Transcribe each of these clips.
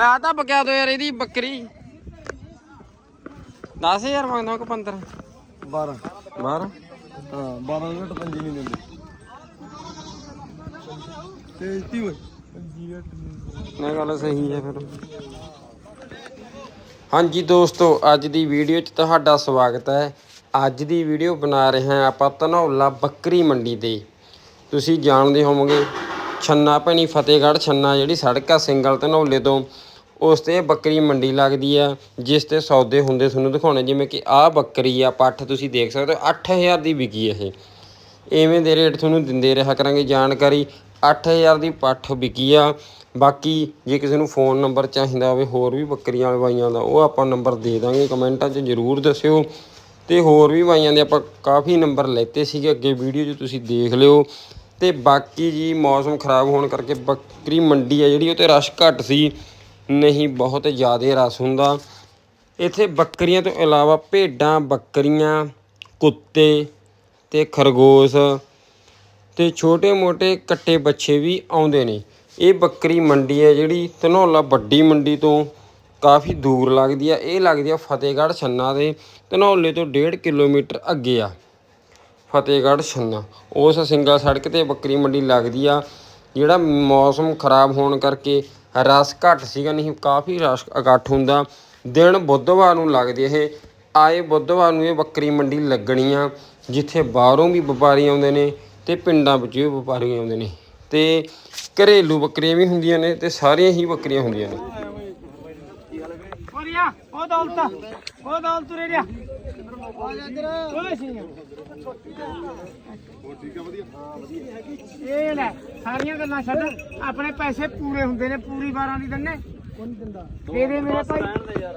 ਆ ਤਾਂ ਬਕਿਆ ਦੋ ਯਾਰ ਇਹਦੀ ਬੱਕਰੀ। 10000 ਮੰਗਦਾ ਕਿ 15 12 12 ਹਾਂ 12 ਘਟ ਪੰਜੀ ਨਹੀਂ ਦਿੰਦੇ। ਤੇ ਤੀ ਓਏ ਪੰਜੀ ਘਟ ਨਾ ਗੱਲ ਸਹੀ ਹੈ ਫਿਰ। ਹਾਂਜੀ ਦੋਸਤੋ ਅੱਜ ਦੀ ਵੀਡੀਓ 'ਚ ਤੁਹਾਡਾ ਸਵਾਗਤ ਹੈ। ਅੱਜ ਦੀ ਵੀਡੀਓ ਬਣਾ ਰਹੇ ਹਾਂ ਆਪਾਂ ਧਨੌਲਾ ਬੱਕਰੀ ਮੰਡੀ ਤੇ। ਤੁਸੀਂ ਜਾਣਦੇ ਹੋਵੋਗੇ ਛੰਨਾ ਭੈਣੀ ਫਤਿਹਗੜ੍ਹ, ਛੰਨਾ ਜਿਹੜੀ ਸੜਕ ਆ ਸਿੰਗਲ ਧਨੌਲੇ ਤੋਂ, ਉਸ ਤੇ ਬੱਕਰੀ ਮੰਡੀ ਲੱਗਦੀ ਆ, ਜਿਸ ਤੇ ਸੌਦੇ ਹੁੰਦੇ ਤੁਹਾਨੂੰ ਦਿਖਾਉਣੇ, ਜਿਵੇਂ ਕਿ ਆਹ ਬੱਕਰੀ ਆ ਪੱਠ ਤੁਸੀਂ ਦੇਖ ਸਕਦੇ ਹੋ 8000 ਦੀ ਵਿਕੀ ਇਹ। ਐਵੇਂ ਦੇ ਰੇਟ ਤੁਹਾਨੂੰ ਦਿੰਦੇ ਰਿਹਾ ਕਰਾਂਗੇ ਜਾਣਕਾਰੀ 8000 ਦੀ ਪੱਠ ਵਿਕੀ ਆ। ਬਾਕੀ ਜੇ ਕਿਸੇ ਨੂੰ ਫੋਨ ਨੰਬਰ ਚਾਹੀਦਾ ਹੋਵੇ, ਹੋਰ ਵੀ ਬੱਕਰੀਆਂ ਵਾਲੇ ਬਾਈਆਂ ਦਾ, ਉਹ ਆਪਾਂ ਨੰਬਰ ਦੇ ਦਾਂਗੇ, ਕਮੈਂਟਾਂ 'ਚ ਜਰੂਰ ਦੱਸਿਓ। ਤੇ ਹੋਰ ਵੀ ਬਾਈਆਂ ਦੇ ਆਪਾਂ ਕਾਫੀ ਨੰਬਰ ਲੈਤੇ ਸੀਗੇ, ਅੱਗੇ ਵੀਡੀਓ 'ਚ ਤੁਸੀਂ ਦੇਖ ਲਿਓ। ਤੇ ਬਾਕੀ ਜੀ ਮੌਸਮ ਖਰਾਬ ਹੋਣ ਕਰਕੇ ਬੱਕਰੀ ਮੰਡੀ ਆ ਜਿਹੜੀ ਉਹ ਤੇ ਰਸ਼ ਘੱਟ ਸੀ। ਨਹੀਂ, ਬਹੁਤ ਜ਼ਿਆਦਾ ਰਸ ਹੁੰਦਾ। ਇੱਥੇ ਬੱਕਰੀਆਂ ਤੋਂ ਇਲਾਵਾ ਭੇਡਾਂ, ਬੱਕਰੀਆਂ, ਕੁੱਤੇ ਤੇ ਖਰਗੋਸ਼ ਤੇ ਛੋਟੇ-ਮੋਟੇ ਕੱਟੇ ਬੱਚੇ ਵੀ ਆਉਂਦੇ ਨੇ। ਇਹ ਬੱਕਰੀ ਮੰਡੀ ਹੈ ਜਿਹੜੀ, ਧਨੌਲਾ ਵੱਡੀ ਮੰਡੀ ਤੋਂ ਕਾਫੀ ਦੂਰ ਲੱਗਦੀ ਆ। ਇਹ ਲੱਗਦੀ ਆ ਫਤਿਹਗੜ੍ਹ ਛੰਨਾ ਦੇ। ਧਨੌਲੇ ਤੋਂ 1.5 ਕਿਲੋਮੀਟਰ ਅੱਗੇ ਆ। ਫਤਿਹਗੜ੍ਹ ਛੰਨਾ। ਉਸ ਸਿੰਗਲ ਸੜਕ ਤੇ ਬੱਕਰੀ ਮੰਡੀ ਲੱਗਦੀ ਆ, ਜਿਹੜਾ ਮੌਸਮ ਖਰਾਬ ਹੋਣ ਕਰਕੇ ਰਸ ਘੱਟ ਸੀਗਾ, ਨਹੀਂ ਕਾਫੀ ਰਸ ਇਕੱਠ ਹੁੰਦਾ। ਦਿਨ ਬੁੱਧਵਾਰ ਨੂੰ ਲੱਗਦੀ ਇਹ। ਆਏ ਬੁੱਧਵਾਰ ਨੂੰ ਇਹ ਬੱਕਰੀ ਮੰਡੀ ਲੱਗਣੀ ਆ, ਜਿੱਥੇ ਬਾਹਰੋਂ ਵੀ ਵਪਾਰੀ ਆਉਂਦੇ ਨੇ ਤੇ ਪਿੰਡਾਂ ਵਿੱਚ ਵੀ ਵਪਾਰੀ ਆਉਂਦੇ ਨੇ। ਤੇ ਘਰੇਲੂ ਬੱਕਰੀਆਂ ਵੀ ਹੁੰਦੀਆਂ ਨੇ ਤੇ ਸਾਰੀਆਂ ਹੀ ਬੱਕਰੀਆਂ ਹੁੰਦੀਆਂ ਨੇ। ਉਹ ਦੌਲਤ ਉਹ ਦੌਲਤ ਰੇ ਰਿਆ ਇਹ ਲੈ ਸਾਰੀਆਂ ਗੱਲਾਂ ਛੱਡ ਆਪਣੇ ਪੈਸੇ ਪੂਰੇ ਹੁੰਦੇ ਨੇ ਪੂਰੀ 12 ਦੀ ਦੰਨੇ। ਦੇ ਦੇ ਮੇਰੇ ਭਾਈ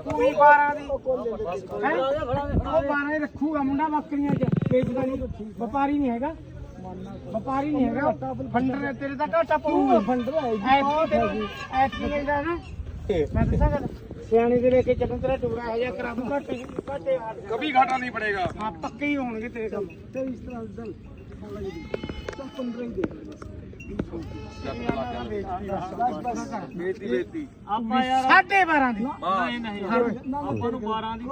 ਪੂਰੀ 12 ਦੀ ਹੈਂ? ਉਹ 12 ਹੀ ਰੱਖੂਗਾ ਮੁੰਡਾ ਬੱਕਰੀਆਂ ਚ ਵੇਚਦਾ ਨਹੀਂ ਵਪਾਰੀ ਨਹੀਂ ਹੈਗਾ ਵਪਾਰੀ ਨਹੀਂ ਹੈਗਾ। ਫੰਡਰ ਤੇਰੇ ਤਾਂ ਘਾਟਾ ਪਊਗਾ। ਫੰਡਰ। ਐਸੀ ਐਸੀ ਦਾ ਨਾ ਮੈਂ ਦੱਸਾਂ। ਗੱਲ ਸਿਆਣੇ ਦੇ ਲੈ ਕੇ ਚੱਲੂ ਤੇਰਾ ਟੁਕੜਾ ਹਜਾ ਕਰਾ ਦੂੰ ਘੱਟ ਘੱਟੇ ਆ ਕਭੀ ਘਾਟਾ ਨਹੀਂ ਪੜੇਗਾ। ਹਾਂ ਪੱਕੇ ਹੀ ਹੋਣਗੇ ਤੇਰੇ ਕੰਮ। ਤੇ ਇਸ ਤਰ੍ਹਾਂ ਦਲ ਤਾਂ 15 12 ਦੀ ਨਹੀਂ ਨਹੀਂ ਆਪਾਂ ਨੂੰ 12 ਦੀ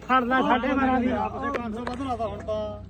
ਫੜਦਾ ਸਾਢੇ 12 ਦੀ। ਆਪਸੇ 500 ਵਧਣਾ ਤਾਂ ਹੁਣ ਤਾਂ।